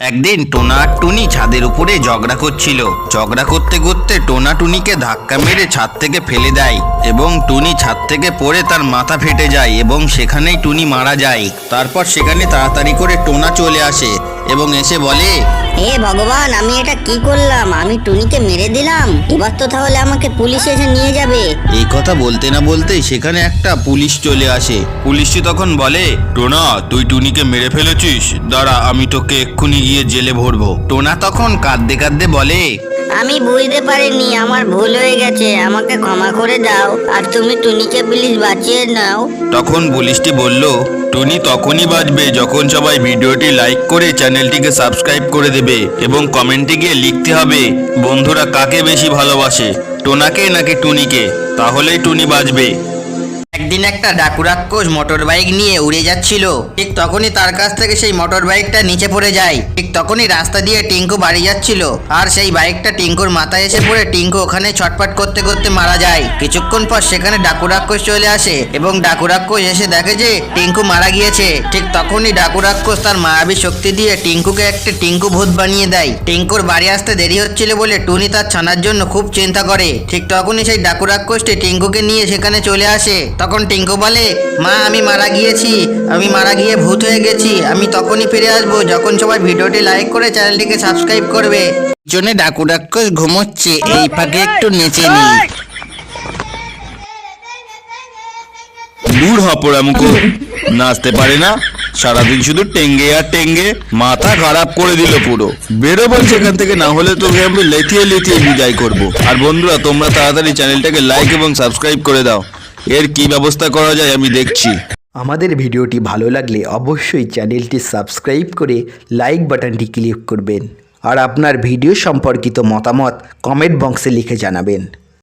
একদিন টোনা আর টুনি ছাদের উপরে ঝগড়া করছিল। ঝগড়া করতে করতে টোনা টুনিকে ধাক্কা মেরে ছাদ থেকে ফেলে দেয় এবং টুনি ছাদ থেকে পড়ে তার মাথা ফেটে যায় এবং সেখানেই টুনি মারা যায়। তারপর সেখানে তাড়াতাড়ি করে টোনা চলে আসে এবং এসে বলে হে ভগবান আমি এটা কি করলাম? আমি টুনিকে মেরে দিলাম। এবার তো তাহলে আমাকে পুলিশ এসে নিয়ে যাবে। এই কথা বলতে না বলতেই সেখানে একটা পুলিশ চলে আসে। পুলিশটি তখন বলে টোনা তুই টুনিকে মেরে ফেলেছিস। দাঁড়া আমি তোকে এক্ষুনি গিয়ে জেলে ভরবো। টোনা তখন কাঁদতে কাঁদতে বলে আমি বুঝতে পারিনি আমার ভুল হয়ে গেছে। আমাকে ক্ষমা করে দাও আর তুমি টুনিকে প্লিজ বাঁচিয়ে নাও। তখন পুলিশটি বলল টুনি তখনই বাঁচবে যখন সবাই ভিডিওটি লাইক করে চ্যানেলটিকে সাবস্ক্রাইব করে দেবে। এবং কমেন্টে গিয়ে লিখতে হবে, বন্ধুরা কাকে বেশি ভালোবাসে, টোনাকে নাকি টুনিকে? তাহলেই টুনি বাজবে। একদিন একটা ডাকুরাক্ষস মোটর বাইক নিয়ে উড়ে যাচ্ছিল। ঠিক তখনই তার কাছ থেকে সেই মোটর বাইকটা নিচে পড়ে যায়। ঠিক তখনই রাস্তা দিয়ে টিঙ্কু বাড়ি যাচ্ছিল। আর সেই বাইকটা টিঙ্কুর মাথায় এসে পড়ে টিঙ্কু ওখানে ছটপট করতে করতে মারা যায়। কিছুক্ষণ পর সেখানে ডাকুরাক্ষস চলে আসে এবং ডাকুরাক্ষস এসে দেখে যে টিঙ্কু মারা গিয়েছে। ঠিক তখনই ডাকুরাক্ষস তার মায়াবী শক্তি দিয়ে টিঙ্কুকে একটা টিঙ্কু ভূত বানিয়ে দেয়। টিঙ্কুর বাড়ি আসতে দেরি হচ্ছিল বলে টুনি তার ছানার জন্য খুব চিন্তা করে। ঠিক তখনই সেই ডাকুরাক্ষসটি টিঙ্কুকে নিয়ে সেখানে চলে আসে। তখন টিঙ্কু বলে মা আমি মারা গিয়েছি আমি মারা গিয়ে ভূত হয়ে গেছি আমি তখনই ফিরে আসব যখন সবাই ভিডিওটি লাইক করে চ্যানেলটিকে সাবস্ক্রাইব করবে। ডাকু ডাকুরাক্ষস ঘুমোচ্ছে এই ফাঁকে একটু নেচে নিই দূর হপরামুকো নাচতে পারে না সারাদিন শুধু টেঙ্গে আর টেঙ্গে মাথা খারাপ করে দিল পুরো। বেরো বল সেখান থেকে না হলে তোকে আমি লেথিয়ে লেথিয়ে বিদায় করব। আর বন্ধুরা তোমরা তাড়াতাড়ি চ্যানেলটাকে লাইক এবং সাবস্ক্রাইব করে দাও। এর কি ব্যবস্থা করা যায় আমি দেখছি। আমাদের ভিডিওটি ভালো লাগলে অবশ্যই চ্যানেলটি সাবস্ক্রাইব করে লাইক বাটনটি ক্লিক করবেন। আর আপনার ভিডিও সম্পর্কিত মতামত কমেন্ট বক্সে লিখে জানাবেন।